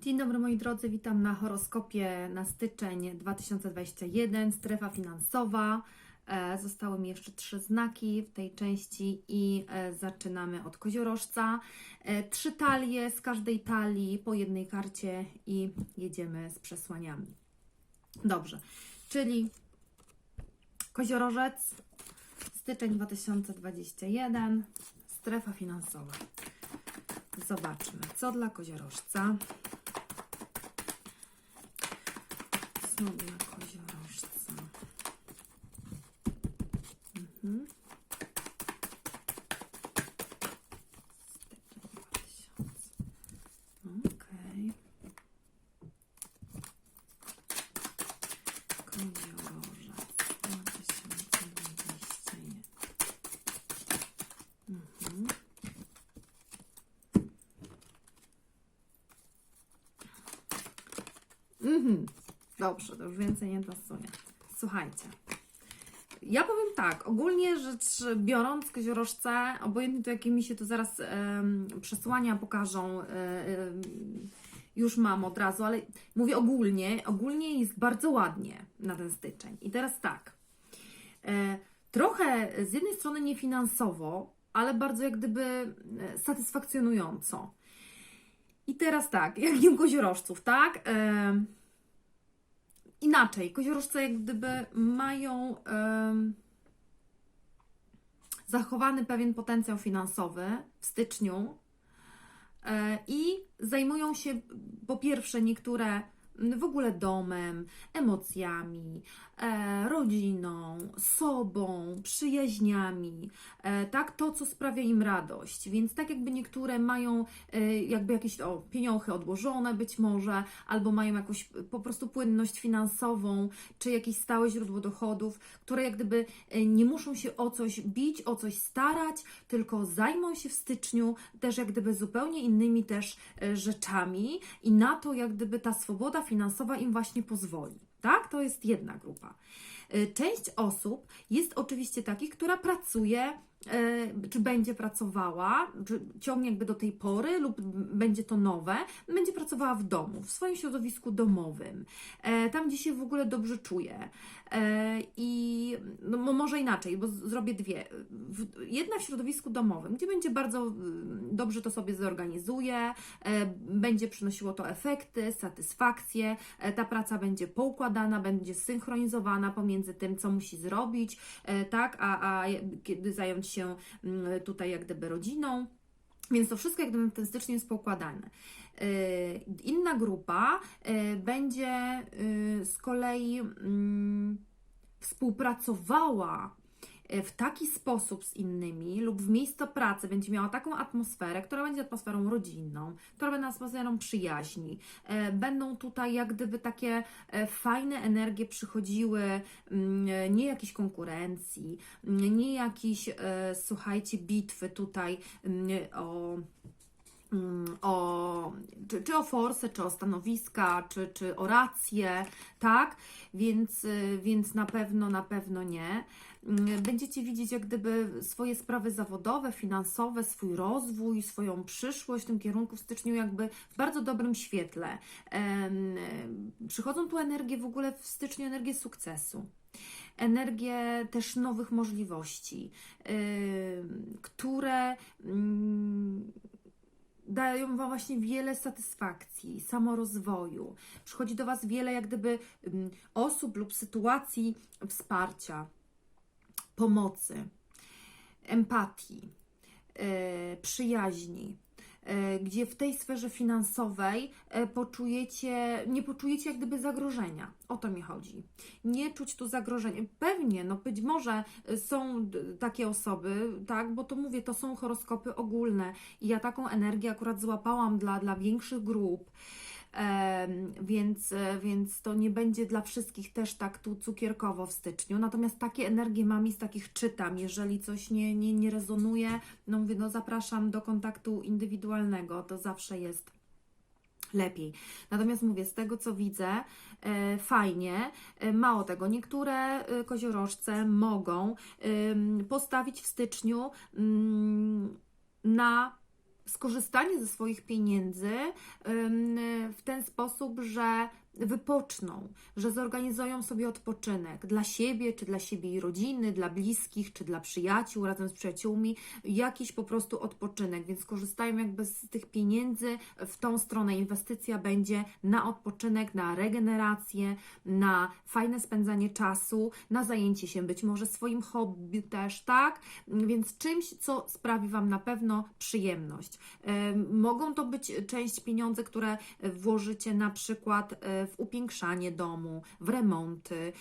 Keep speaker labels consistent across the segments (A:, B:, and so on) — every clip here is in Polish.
A: Dzień dobry moi drodzy, witam na horoskopie na styczeń 2021, strefa finansowa. E, Zostały mi jeszcze trzy znaki w tej części i e, zaczynamy od koziorożca. E, Trzy talie, z każdej talii po jednej karcie i jedziemy z przesłaniami. Dobrze, czyli koziorożec, styczeń 2021, strefa finansowa. Zobaczmy, co dla koziorożca. Dla koziorożca? Mhm. 2000. Okej. 2021. Mhm. Mhm. Dobrze, to już więcej nie dosuję. Słuchajcie. Ja powiem tak, ogólnie rzecz biorąc, koziorożce, obojętnie to jakie mi się tu zaraz przesłania pokażą, e, em, już mam od razu, ale mówię ogólnie, ogólnie jest bardzo ładnie na ten styczeń. I teraz tak, e, trochę z jednej strony niefinansowo, ale bardzo jak gdyby e, satysfakcjonująco. I teraz tak, jak u koziorożców, tak? Inaczej, koziorożce jak gdyby mają em, zachowany pewien potencjał finansowy w styczniu e, i zajmują się po pierwsze niektóre w ogóle domem, emocjami, rodziną, sobą, przyjaźniami, e, tak, to co sprawia im radość. Więc tak jakby niektóre mają e, jakby jakieś o, pieniądze odłożone być może, albo mają jakąś po prostu płynność finansową, czy jakieś stałe źródło dochodów, które jak gdyby e, nie muszą się o coś bić, o coś starać, tylko zajmą się w styczniu też jak gdyby zupełnie innymi też e, rzeczami i na to jak gdyby ta swoboda finansowa im właśnie pozwoli. Tak? To jest jedna grupa. E, Część osób jest oczywiście takich, która pracuje, czy będzie pracowała, czy ciągnie jakby do tej pory, lub będzie to nowe, będzie pracowała w domu, w swoim środowisku domowym, e, tam gdzie się w ogóle dobrze czuje. E, I no, mo- może inaczej, bo zrobię dwie. Jedna w środowisku domowym, gdzie będzie bardzo mm, dobrze to sobie zorganizuje, e, będzie przynosiło to efekty, satysfakcję, e, ta praca będzie poukładana, będzie synchronizowana pomiędzy tym, co musi zrobić, e, tak, a, a kiedy zająć się mm, tutaj jak gdyby rodziną. Więc to wszystko jak gdyby w styczeń jest poukładane. Yy, Inna grupa yy, będzie yy, z kolei mm, współpracowała w taki sposób z innymi lub w miejscu pracy będzie miała taką atmosferę, która będzie atmosferą rodzinną, która będzie atmosferą przyjaźni. E, Będą tutaj jak gdyby takie e, fajne energie przychodziły, mm, nie jakiejś konkurencji, mm, nie jakieś, e, słuchajcie, bitwy tutaj mm, o o, czy, czy o forsę, czy o stanowiska, czy, czy o rację, tak? Więc, więc na pewno, na pewno nie. Mm, Będziecie widzieć jak gdyby swoje sprawy zawodowe, finansowe, swój rozwój, swoją przyszłość w tym kierunku w styczniu jakby w bardzo dobrym świetle. Przychodzą tu energie w ogóle w styczniu, energie sukcesu energię też nowych możliwości, ym, które ym, dają Wam właśnie wiele satysfakcji, samorozwoju. Przychodzi do Was wiele jak gdyby ym, osób lub sytuacji wsparcia, pomocy, empatii, yy, przyjaźni. yy, Gdzie w tej sferze finansowej yy, poczujecie, nie poczujecie jak gdyby zagrożenia. O to mi chodzi. Nie czuć tu zagrożenia. Pewnie, no być może są takie osoby, tak, bo to mówię, to są horoskopy ogólne i ja taką energię akurat złapałam dla, dla większych grup. Więc, e, więc to nie będzie dla wszystkich też tak tu cukierkowo w styczniu. Natomiast takie energie mam i z takich czytam. Jeżeli coś nie, nie, nie rezonuje, no mówię, no zapraszam do kontaktu indywidualnego. To zawsze jest lepiej. Natomiast mówię, z tego co widzę, e, fajnie. E, mało tego, niektóre e, koziorożce mogą ym, postawić w styczniu ym, na skorzystanie ze swoich pieniędzy w ten sposób, że wypoczną, że zorganizują sobie odpoczynek dla siebie, czy dla siebie i rodziny, dla bliskich, czy dla przyjaciół, razem z przyjaciółmi, jakiś po prostu odpoczynek, więc korzystają jakby z tych pieniędzy w tą stronę. Inwestycja będzie na odpoczynek, na regenerację, na fajne spędzanie czasu, na zajęcie się być może swoim hobby też, tak? Więc czymś, co sprawi Wam na pewno przyjemność. Em, Mogą to być część pieniędzy, które włożycie na przykład e, w upiększanie domu, w remonty, e,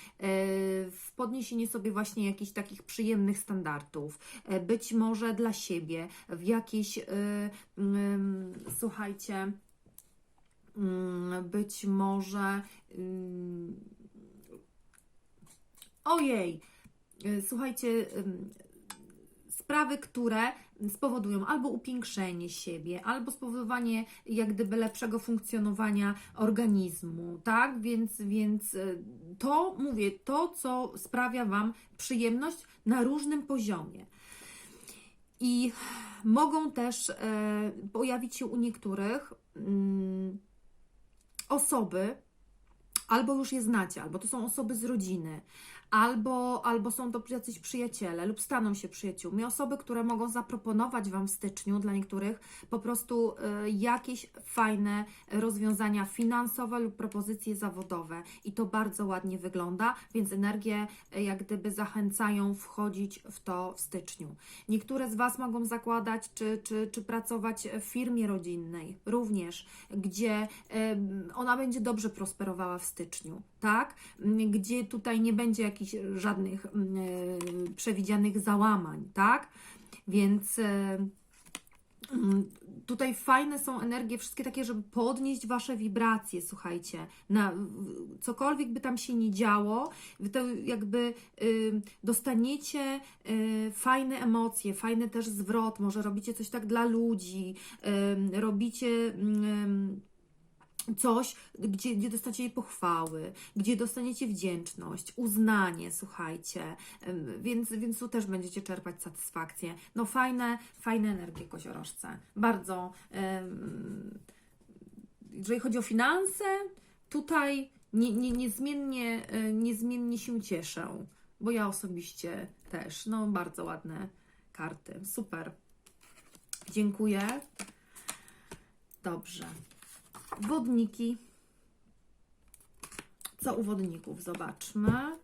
A: w podniesienie sobie właśnie jakichś takich przyjemnych standardów, e, być może dla siebie, w jakieś, e, mm, słuchajcie, mm, być może. mm, Ojej, słuchajcie, sprawy, które spowodują albo upiększenie siebie, albo spowodowanie jak gdyby lepszego funkcjonowania organizmu, tak? Więc, więc y, to, mówię, to, co sprawia Wam przyjemność na różnym poziomie. I mogą też e, pojawić się u niektórych mm, osoby, albo już je znacie, albo to są osoby z rodziny, albo, albo są to jacyś przyjaciele lub staną się przyjaciółmi, osoby, które mogą zaproponować Wam w styczniu dla niektórych po prostu y, jakieś fajne rozwiązania finansowe lub propozycje zawodowe i to bardzo ładnie wygląda, więc energie y, jak gdyby zachęcają wchodzić w to w styczniu. Niektóre z Was mogą zakładać czy, czy, czy pracować w firmie rodzinnej również, gdzie em, ona będzie dobrze prosperowała w styczniu, tak? Gdzie tutaj nie będzie jakichś żadnych mm, e, przewidzianych załamań, tak? Więc e, mm, tutaj fajne są energie, wszystkie takie, żeby podnieść Wasze wibracje, słuchajcie, na cokolwiek by tam się nie działo, Wy to jakby y, dostaniecie y, fajne emocje, fajny też zwrot, może robicie coś tak dla ludzi, y, robicie... y, coś, gdzie, gdzie dostaniecie pochwały, gdzie dostaniecie wdzięczność, uznanie, słuchajcie, więc, więc tu też będziecie czerpać satysfakcję. No fajne, fajne energie koziorożce. Bardzo. ym, jeżeli chodzi o finanse, tutaj nie, nie, niezmiennie, y, niezmiennie się cieszę, bo ja osobiście też. No bardzo ładne karty. Super. Dziękuję. Dobrze. Wodniki. Co u wodników? Zobaczmy.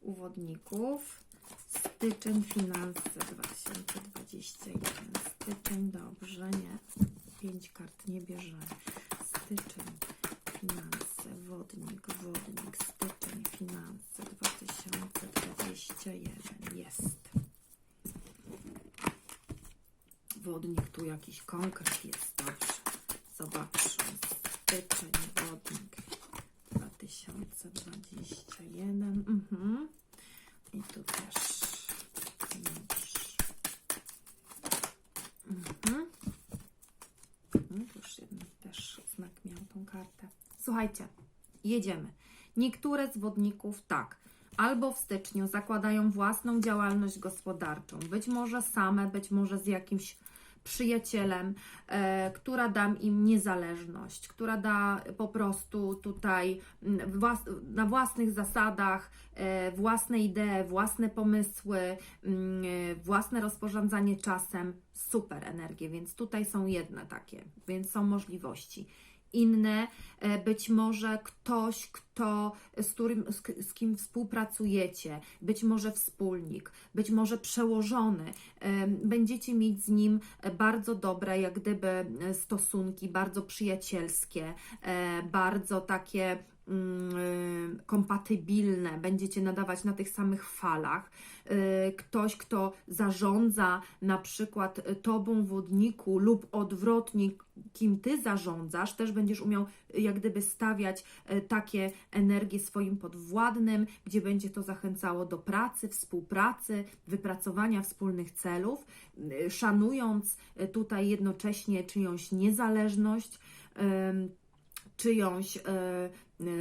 A: U wodników. Styczeń, finanse 2021. Styczeń, dobrze, nie. Pięć kart nie bierzemy. Styczeń, finanse, wodnik, wodnik, styczeń, finanse 2021. Jest. Wodnik, tu jakiś konkret jest, dobrze. Zobaczmy. Styczeń, wodnik 2021. Mhm. I tu też. Mhm. Tu już jeden też znak miał tą kartę. Słuchajcie, jedziemy. Niektóre z wodników tak. Albo w styczniu zakładają własną działalność gospodarczą, być może same, być może z jakimś przyjacielem, e, która da im niezależność, która da po prostu tutaj na własnych zasadach e, własne idee, własne pomysły, własne rozporządzanie czasem. Super energie, więc tutaj są jedne takie, więc są możliwości. Inne, e, być może ktoś, kto, z, którym, z, z kim współpracujecie, być może wspólnik, być może przełożony, będziecie mieć z nim e, bardzo dobre, jak gdyby e, stosunki, bardzo przyjacielskie, bardzo takie kompatybilne, będziecie nadawać na tych samych falach. E, Ktoś, kto zarządza na przykład tobą wodniku lub odwrotnie, kim ty zarządzasz, też będziesz umiał jak gdyby stawiać e, takie energie swoim podwładnym, gdzie będzie to zachęcało do pracy, współpracy, wypracowania wspólnych celów, szanując tutaj jednocześnie czyjąś niezależność. czyjąś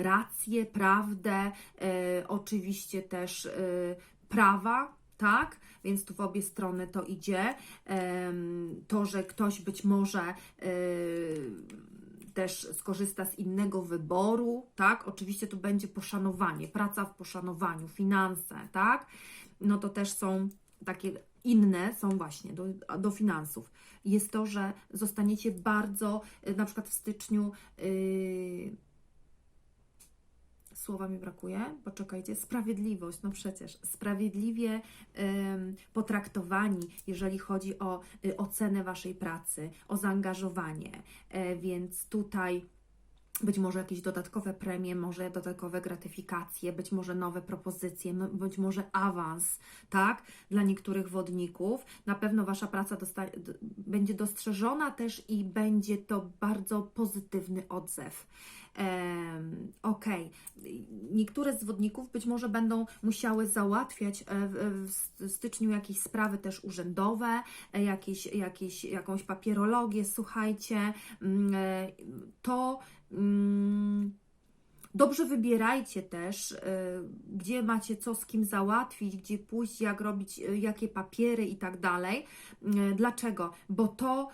A: rację, prawdę, e, oczywiście też e, prawa, tak? Więc tu w obie strony to idzie. To, że ktoś być może y, też skorzysta z innego wyboru, tak? Oczywiście tu będzie poszanowanie, praca w poszanowaniu, finanse, tak? No to też są takie inne, są właśnie do, do finansów. Jest to, że zostaniecie bardzo, na przykład w styczniu, yy, słowa mi brakuje, poczekajcie, sprawiedliwość, no przecież, sprawiedliwie em, potraktowani, jeżeli chodzi o y, ocenę Waszej pracy, o zaangażowanie, e, więc tutaj być może jakieś dodatkowe premie, może dodatkowe gratyfikacje, być może nowe propozycje, no, być może awans, tak? Dla niektórych wodników. Na pewno Wasza praca będzie dostrzeżona też i będzie to bardzo pozytywny odzew. Okej, niektóre z wodników być może będą musiały załatwiać e, w, w styczniu jakieś sprawy też urzędowe, e, jakieś, jakieś, jakąś papierologię, słuchajcie, mm, e, to mm, dobrze wybierajcie też, y, gdzie macie co z kim załatwić, gdzie pójść, jak robić, y, jakie papiery i tak dalej. Y, Dlaczego? Bo to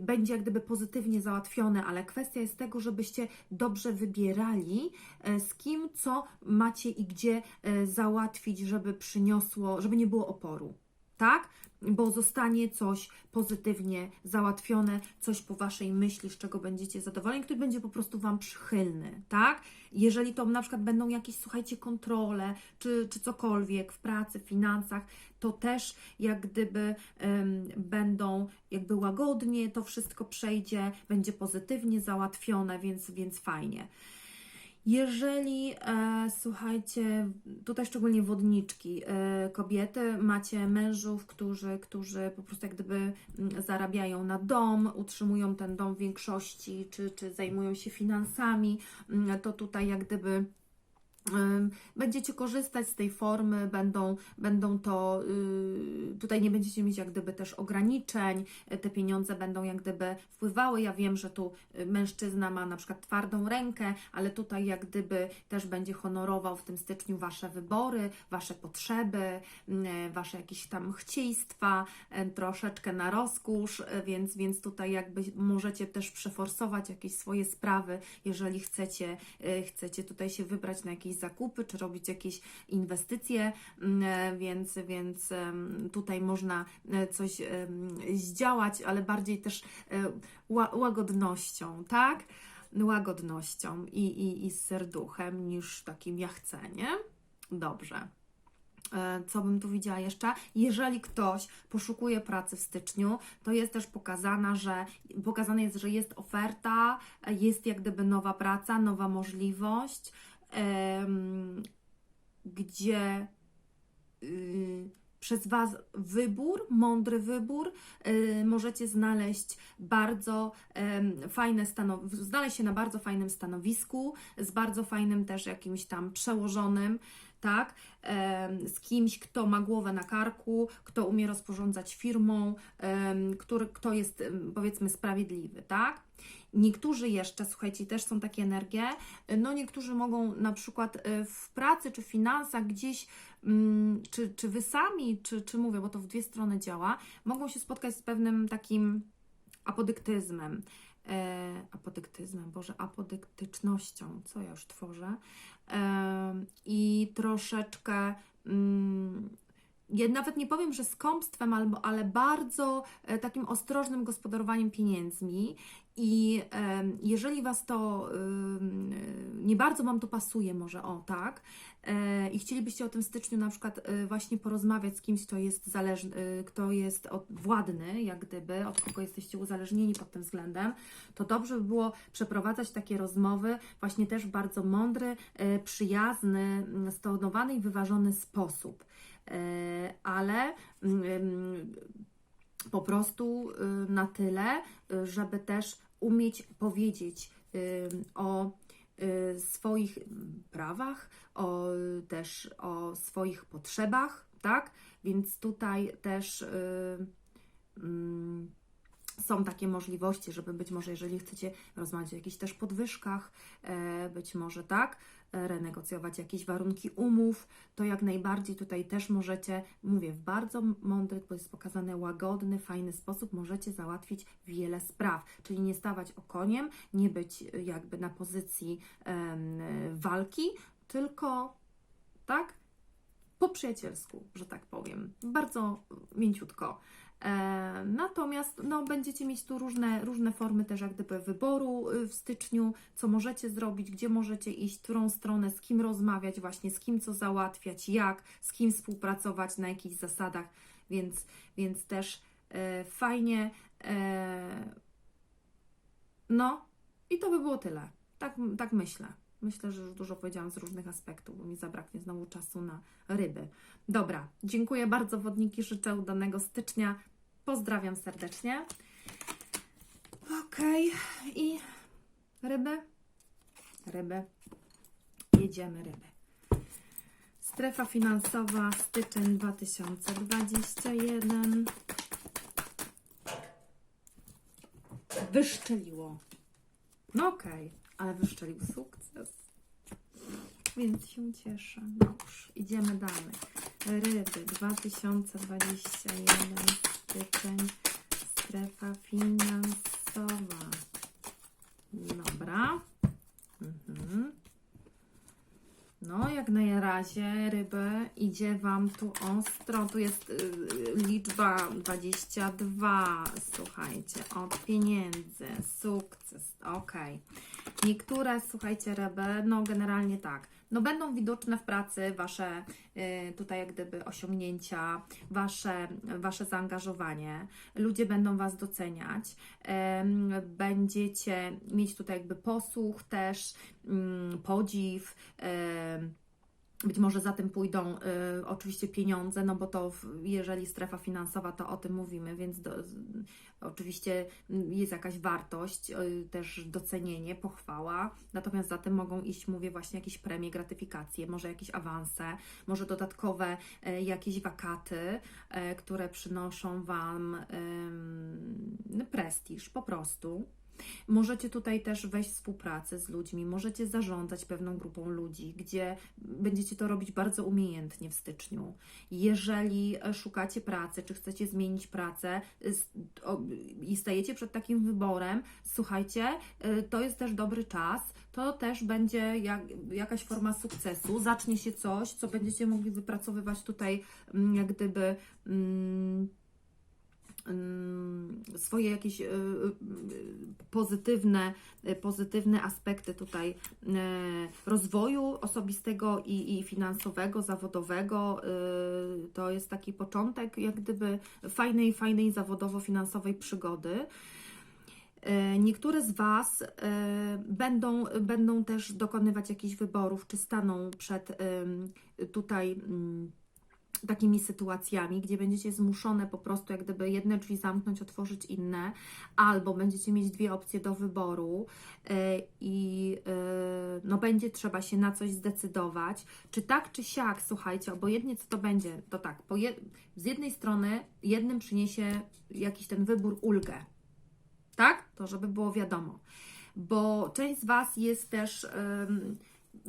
A: będzie jak gdyby pozytywnie załatwione, ale kwestia jest tego, żebyście dobrze wybierali, z kim co macie i gdzie załatwić, żeby przyniosło, żeby nie było oporu. Tak? Bo zostanie coś pozytywnie załatwione, coś po Waszej myśli, z czego będziecie zadowoleni, który będzie po prostu Wam przychylny, tak? Jeżeli to na przykład będą jakieś, słuchajcie, kontrole, czy, czy cokolwiek w pracy, w finansach, to też jak gdyby em, będą jakby łagodnie, to wszystko przejdzie, będzie pozytywnie załatwione, więc, więc fajnie. Jeżeli, e, słuchajcie, tutaj szczególnie wodniczki, e, kobiety, macie mężów, którzy, którzy po prostu jak gdyby mm, zarabiają na dom, utrzymują ten dom w większości, czy, czy zajmują się finansami, mm, to tutaj jak gdyby Będziecie korzystać z tej formy, będą, będą to, yy, tutaj nie będziecie mieć jak gdyby też ograniczeń, y, te pieniądze będą jak gdyby wpływały. Ja wiem, że tu y, mężczyzna ma na przykład twardą rękę, ale tutaj jak gdyby też będzie honorował w tym styczniu Wasze wybory, Wasze potrzeby, yy, Wasze jakieś tam chcieństwa, yy, troszeczkę na rozkosz, yy, więc, więc tutaj jakby możecie też przeforsować jakieś swoje sprawy, jeżeli chcecie, chcecie tutaj się wybrać na jakieś zakupy, czy robić jakieś inwestycje, mm, e, więc, więc tutaj można e, coś zdziałać, ale bardziej też e, ła- łagodnością, tak? Łagodnością i, i, i z serduchem niż takim ja chcę, nie? Dobrze. Co bym tu widziała jeszcze? Jeżeli ktoś poszukuje pracy w styczniu, to jest też pokazana, że pokazane jest, że jest oferta, jest jak gdyby nowa praca, nowa możliwość, gdzie y, przez Was wybór, mądry wybór, y, możecie znaleźć bardzo fajne stanowisko, znaleźć się na bardzo fajnym stanowisku, z bardzo fajnym też jakimś tam przełożonym, tak, z kimś, kto ma głowę na karku, kto umie rozporządzać firmą, który, kto jest powiedzmy sprawiedliwy, tak. Niektórzy jeszcze, słuchajcie, też są takie energie, no niektórzy mogą na przykład y, w pracy czy finansach gdzieś, mm, czy, czy wy sami, czy, czy mówię, bo to w dwie strony działa, mogą się spotkać z pewnym takim apodyktyzmem. E, apodyktyzmem, Boże, apodyktycznością, co ja już tworzę. E, I troszeczkę. Mm, ja nawet nie powiem, że skąpstwem, albo, ale bardzo e, takim ostrożnym gospodarowaniem pieniędzmi. I jeżeli Was to ym, nie bardzo Wam to pasuje, może o tak, e, i chcielibyście o tym styczniu na przykład e, właśnie porozmawiać z kimś, kto jest zależny, e, kto jest od, władny, jak gdyby, od kogo jesteście uzależnieni pod tym względem, to dobrze by było przeprowadzać takie rozmowy właśnie też w bardzo mądry, e, przyjazny, stonowany i wyważony sposób. E, Ale mm, po prostu y, na tyle, y, żeby też umieć powiedzieć o y, swoich prawach, o, też o swoich potrzebach, tak? Więc tutaj też mm, są takie możliwości, żeby być może, jeżeli chcecie rozmawiać o jakichś też podwyżkach, e, być może tak, renegocjować jakieś warunki umów, to jak najbardziej tutaj też możecie, mówię, w bardzo mądry, bo jest pokazany łagodny, fajny sposób, możecie załatwić wiele spraw, czyli nie stawać okoniem, nie być e, jakby na pozycji em, walki, tylko tak, po przyjacielsku, że tak powiem, bardzo mięciutko. E, Natomiast no, będziecie mieć tu różne, różne formy też jak gdyby wyboru y, w styczniu, co możecie zrobić, gdzie możecie iść, którą stronę, z kim rozmawiać, właśnie z kim co załatwiać, jak, z kim współpracować, na jakich zasadach, więc, więc też e, fajnie. E, no i to by było tyle. Tak, tak myślę. Myślę, że już dużo powiedziałam z różnych aspektów, bo mi zabraknie znowu czasu na ryby. Dobra, dziękuję bardzo wodniki, życzę udanego stycznia. Pozdrawiam serdecznie. Okej, i ryby? Ryby. Jedziemy ryby. Strefa finansowa, styczeń 2021. Wyszczeliło. No okej, ale wyszczelił sukces. Więc się cieszę. Dobrze, idziemy dalej. Ryby 2021 styczeń, strefa finansowa. Dobra. Mhm. No, jak na razie ryby idzie Wam tu ostro. Tu jest y, liczba 22. Słuchajcie, od pieniędzy, sukces. Ok. Niektóre, słuchajcie, ryby, no generalnie tak. No będą widoczne w pracy Wasze y, tutaj jak gdyby osiągnięcia, Wasze, wasze zaangażowanie. Ludzie będą Was doceniać. Będziecie mieć tutaj jakby posłuch też, mm, podziw. Być może za tym pójdą y, oczywiście pieniądze, no bo to w, jeżeli strefa finansowa, to o tym mówimy, więc do, z, oczywiście jest jakaś wartość, y, też docenienie, pochwała. Natomiast za tym mogą iść, mówię, właśnie jakieś premie, gratyfikacje, może jakieś awanse, może dodatkowe y, jakieś wakaty, y, które przynoszą Wam ym, prestiż po prostu. Możecie tutaj też wejść w współpracę z ludźmi, możecie zarządzać pewną grupą ludzi, gdzie będziecie to robić bardzo umiejętnie w styczniu. Jeżeli e, szukacie pracy, czy chcecie zmienić pracę o- i stajecie przed takim wyborem, słuchajcie, e, to jest też dobry czas, to też będzie jak, jakaś forma sukcesu. Zacznie się coś, co będziecie mogli wypracowywać tutaj, mm, jak gdyby. Mm, swoje jakieś y, y, pozytywne, y, pozytywne aspekty tutaj rozwoju osobistego i, i finansowego, zawodowego. To jest taki początek jak gdyby fajnej, fajnej zawodowo-finansowej przygody. E, Niektóre z Was e, będą, będą też dokonywać jakichś wyborów, czy staną przed tutaj takimi sytuacjami, gdzie będziecie zmuszone po prostu jak gdyby jedne drzwi zamknąć, otworzyć inne, albo będziecie mieć dwie opcje do wyboru e, i e, no będzie trzeba się na coś zdecydować, czy tak, czy siak, słuchajcie, obojętnie co to będzie, to tak, z jednej strony jednym przyniesie jakiś ten wybór ulgę, tak? To żeby było wiadomo. Bo część z Was jest też em,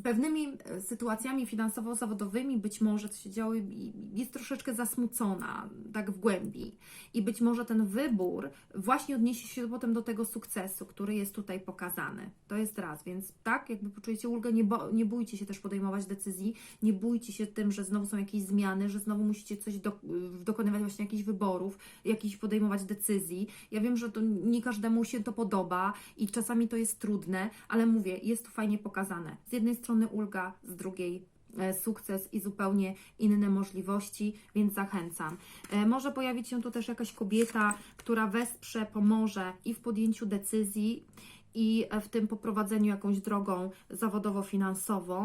A: pewnymi e, sytuacjami finansowo-zawodowymi, być może co się działo, i- jest troszeczkę zasmucona, tak w głębi. I być może ten wybór właśnie odniesie się potem do tego sukcesu, który jest tutaj pokazany. To jest raz, więc tak, jakby poczujecie ulgę, nie, bo, nie bójcie się też podejmować decyzji, nie bójcie się tym, że znowu są jakieś zmiany, że znowu musicie coś do, dokonywać właśnie jakichś wyborów, jakichś podejmować decyzji. Ja wiem, że to nie każdemu się to podoba i czasami to jest trudne, ale mówię, jest tu fajnie pokazane. Z jednej strony ulga, z drugiej e, sukces i zupełnie inne możliwości, więc zachęcam. E, Może pojawić się tu też jakaś kobieta, która wesprze, pomoże i w podjęciu decyzji, i e, w tym poprowadzeniu jakąś drogą zawodowo-finansową.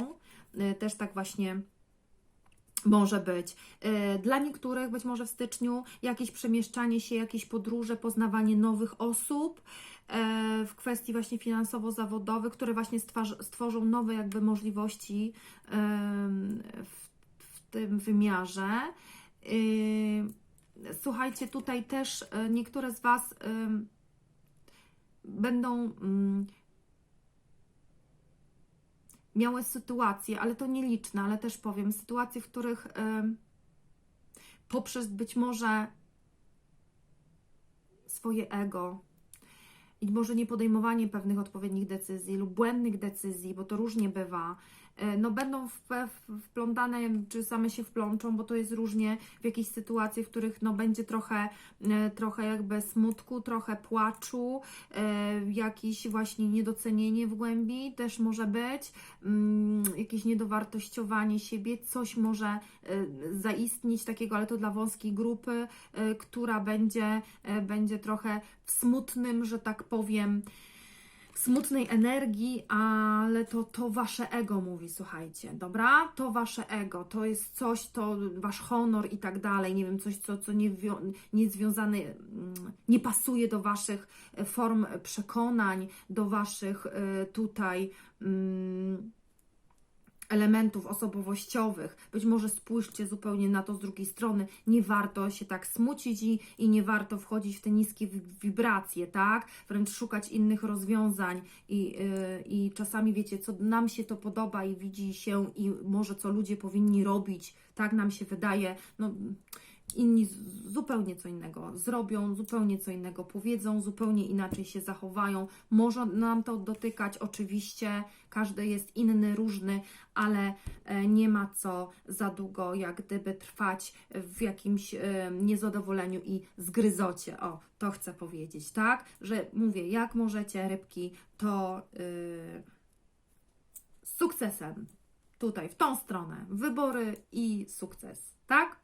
A: Też tak właśnie może być. E, Dla niektórych być może w styczniu jakieś przemieszczanie się, jakieś podróże, poznawanie nowych osób e, w kwestii właśnie finansowo-zawodowych, które właśnie stworzą nowe jakby możliwości w, tym wymiarze. Ym, Słuchajcie, tutaj też e, niektóre z Was będą miały sytuacje, ale to nieliczne, ale też powiem, sytuacje, w których poprzez być może swoje ego i może nie podejmowanie pewnych odpowiednich decyzji lub błędnych decyzji, bo to różnie bywa, no będą wplątane, czy same się wplączą, bo to jest różnie w jakieś sytuacje, w których no będzie trochę, e, trochę jakby smutku, trochę płaczu, e, jakieś właśnie niedocenienie w głębi też może być, mm, jakieś niedowartościowanie siebie, coś może e, zaistnieć takiego, ale to dla wąskiej grupy, e, która będzie, e, będzie trochę w smutnym, że tak powiem, smutnej energii, ale to, to wasze ego mówi, słuchajcie, dobra? To wasze ego, to jest coś, to wasz honor i tak dalej, nie wiem, coś, co, co nie, nie związane, mm, nie pasuje do waszych e, form przekonań, do waszych e, tutaj. mm, elementów osobowościowych. Być może spójrzcie zupełnie na to z drugiej strony. Nie warto się tak smucić i, i nie warto wchodzić w te niskie wi- wibracje, tak? Wręcz szukać innych rozwiązań i, yy, i czasami wiecie, co nam się to podoba i widzi się i może co ludzie powinni robić, tak nam się wydaje. No, inni zupełnie co innego zrobią, zupełnie co innego powiedzą, zupełnie inaczej się zachowają. Może nam to dotykać, oczywiście, każdy jest inny, różny, ale e, nie ma co za długo, jak gdyby trwać w jakimś e, niezadowoleniu i zgryzocie. O, to chcę powiedzieć, tak? Że mówię, jak możecie, rybki, to yy, z sukcesem tutaj, w tą stronę, wybory i sukces, tak?